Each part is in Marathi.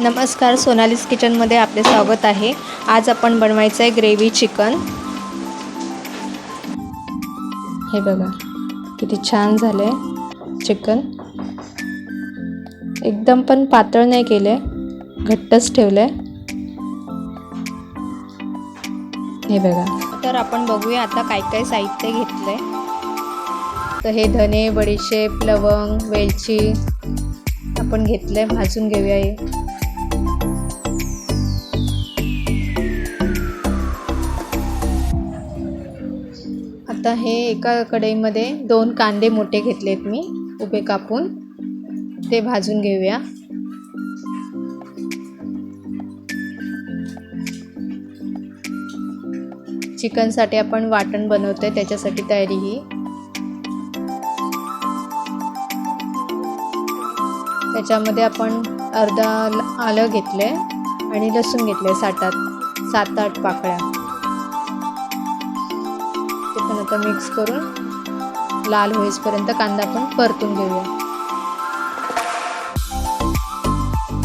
नमस्कार सोनालीस किचनमध्ये आपले स्वागत आहे. आज आपण बनवायचं आहे ग्रेव्ही चिकन. हे बघा किती छान झालं आहे चिकन. एकदम पण पातळ नाही केलं आहे घट्टच ठेवलं आहे हे बघा. तर आपण बघूया आता काय काय साहित्य घेतलं आहे तर हे धने बडीशेप लवंग वेलची आपण घेतलं आहे भाजून घेऊया हे. आता हे एका कढईमध्ये दोन कांदे मोठे घेतलेत मी उभे कापून. ते भाजून घेऊया. चिकनसाठी आपण वाटण बनवतोय त्याच्यासाठी तयारी ही. त्याच्यामध्ये आपण अर्धा आलं घेतलं आहे आणि लसूण घेतलं आहे सात आठ सात आठ पाकळ्या. ते पण आता मिक्स करून लाल होईसपर्यंत कांदा आपण परतून घेऊया.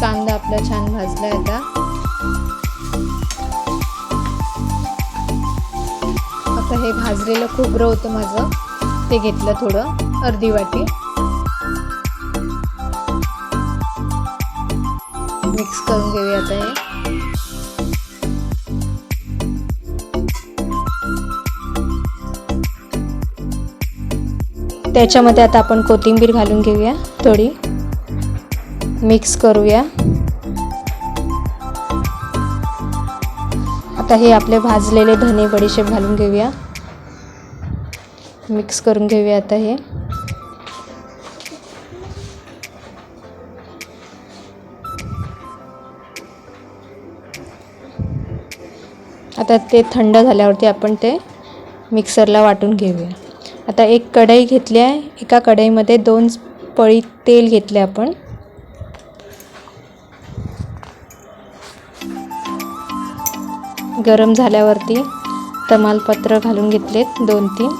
कांदा आपला छान भाजला आहे आता. आता हे भाजलेलं खोबरं होतं माझं. ते घेतलं थोडं अर्धी वाटी. मिक्स करून घेऊया आता हे. त्याच्यामध्ये आता आपण कोथिंबीर घालून घेऊया थोडी. मिक्स करूया. आता हे आपले भाजलेले धने बडीशेप घालून घेऊया. मिक्स करून घेऊया आता हे. आता ते थंड झाल्यावरती आपण ते मिक्सरला वाटून घेऊया. आता एक कढई घेतली आहे. एका कढईमध्ये दोन पळी तेल घेतले आपण. गरम झाल्यावरती तमालपत्र घालून घेतलेत दोन तीन.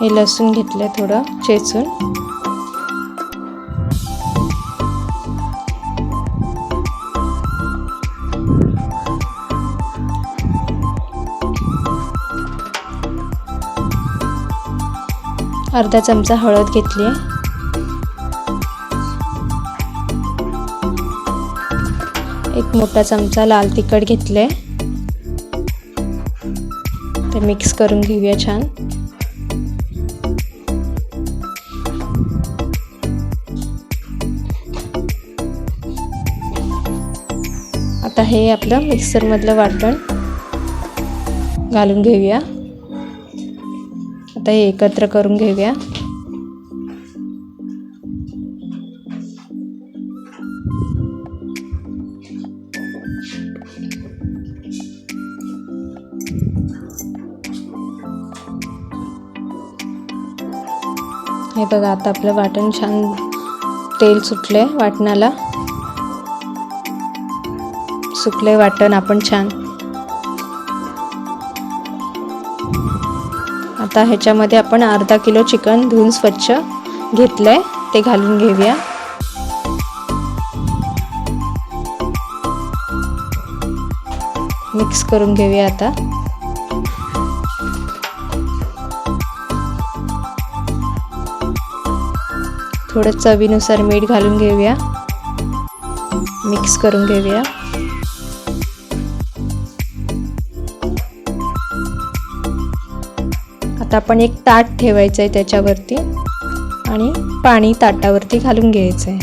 हे लसूण घेतलं थोडं चेचून. अर्धा चमचा हळद घेतली. आहे एक मोठा चमचा लाल तिखट घेतले. ते मिक्स करून घेऊया छान. आता हे आपलं मिक्सरमधलं वाटण घालून घेऊया. आता हे एकत्र करून घेऊया. हे बघा आता आपलं वाटण छान तेल सुटले वाटणाला. सुकले वाटण आपण छान आता ह्याच्यामध्ये आपण अर्धा किलो चिकन धुवून स्वच्छ घेतलंय. ते घालून घेऊया. मिक्स करून घेऊया आता. थोडं चवीनुसार मीठ घालून घेऊया. मिक्स करून घेऊया. आता आपण एक ताट ठेवायचं आहे त्याच्यावरती आणि पाणी ताटावरती घालून घ्यायचं आहे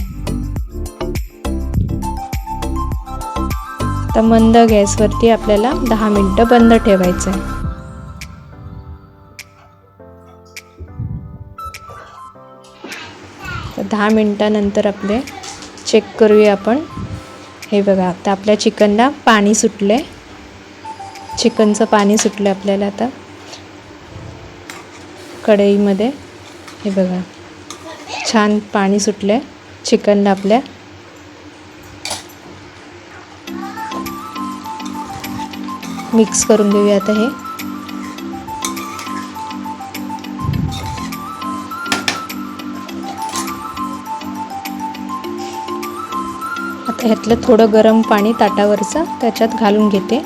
तर मंद गॅसवरती आपल्याला दहा मिनटं बंद ठेवायचं आहे तर दहा मिनटानंतर आपले चेक करूया आपण. हे बघा आता आपल्या चिकनला पाणी सुटले चिकनचं पाणी सुटलं आपल्याला आता. कढईमध्ये. हे बघा. छान पाणी सुटलं आहे चिकनला आपल्या मिक्स करून घेऊया आता हे. आता ह्यातलं थोडं गरम पाणी ताटावरचं त्याच्यात घालून घेते.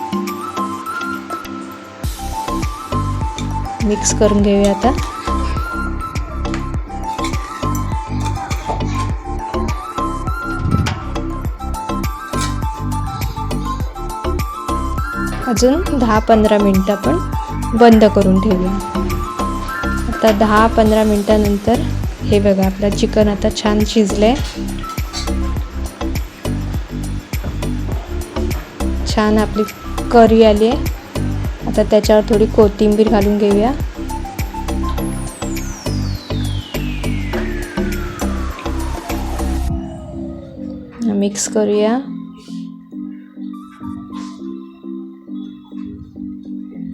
मिक्स करून घेऊया आता. अजून दहा पंधरा मिनटं आपण बंद करून ठेवूया. आता दहा पंधरा मिनटानंतर हे बघा आपलं चिकन आता छान शिजलं आहे छान आपली करी आली आहे आता त्याच्यावर थोडी कोथिंबीर घालून घेऊया. मिक्स करूया.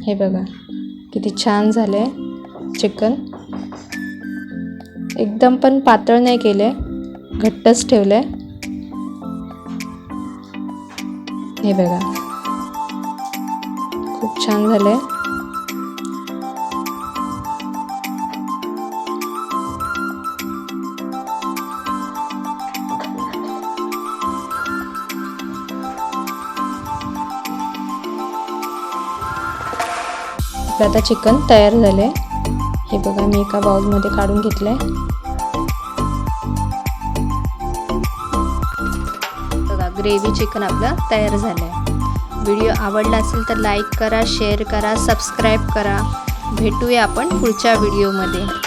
हे बघा किती छान झालं आहे चिकन. एकदम पण पातळ नाही केलं आहे घट्टच ठेवलं आहे हे बघा. खूप छान झालं आहे आपलं आता चिकन तयार झालं आहे हे बघा मी एका बाउलमध्ये काढून घेतलं आहे बघा ग्रेव्ही चिकन आपलं तयार झालं आहे व्हिडिओ आवडला असेल तर लाईक करा शेअर करा सबस्क्राईब करा. भेटूया आपण पुढच्या व्हिडिओमध्ये.